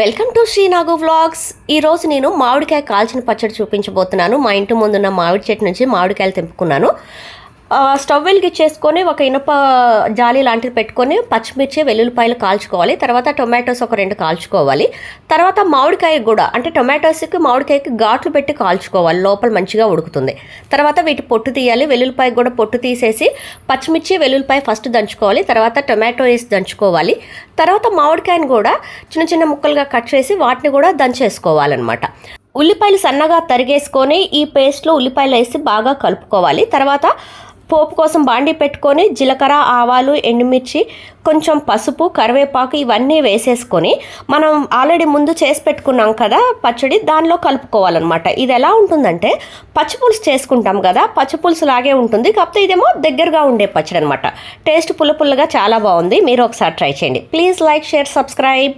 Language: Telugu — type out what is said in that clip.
Welcome to శ్రీనాగు vlogs. ఈరోజు నేను మామిడికాయ కాల్చిన పచ్చడి చూపించబోతున్నాను. మా ఇంటి ముందున్న మామిడి చెట్టు నుంచి మామిడికాయలు తెంపుకున్నాను. స్టవ్ వెలిగించేసుకొని ఒక ఇనుప జాలి లాంటిది పెట్టుకొని పచ్చిమిర్చి వెల్లుల్లిపాయలు కాల్చుకోవాలి. తర్వాత టొమాటోస్ ఒక రెండు కాల్చుకోవాలి. తర్వాత మామిడికాయ కూడా అంటే టొమాటోస్కి మామిడికాయకి ఘాట్లు పెట్టి కాల్చుకోవాలి. లోపల మంచిగా ఉడుకుతుంది. తర్వాత వీటి పొట్టు తీయాలి. వెల్లుల్లిపాయ కూడా పొట్టు తీసేసి పచ్చిమిర్చి వెల్లుల్లిపాయ ఫస్ట్ దంచుకోవాలి. తర్వాత టొమాటో వేసి దంచుకోవాలి. తర్వాత మామిడికాయను కూడా చిన్న చిన్న ముక్కలుగా కట్ చేసి వాటిని కూడా దంచేసుకోవాలన్నమాట. ఉల్లిపాయలు సన్నగా తరిగేసుకొని ఈ పేస్ట్లో ఉల్లిపాయలు వేసి బాగా కలుపుకోవాలి. తర్వాత పోపు కోసం బాండి పెట్టుకొని జీలకర్ర ఆవాలు ఎండుమిర్చి కొంచెం పసుపు కరివేపాకు ఇవన్నీ వేసేసుకొని మనం ఆల్రెడీ ముందు చేసి పెట్టుకున్నాం కదా పచ్చడి దానిలో కలుపుకోవాలన్నమాట. ఇది ఎలా ఉంటుందంటే పచ్చిపులుసు చేసుకుంటాం కదా పచ్చిపులుసు లాగే ఉంటుంది. కాకపోతే ఇదేమో దగ్గరగా ఉండే పచ్చడి అనమాట టేస్ట్ పుల్ల పుల్లగా చాలా బాగుంది. మీరు ఒకసారి ట్రై చేయండి. Please like share subscribe.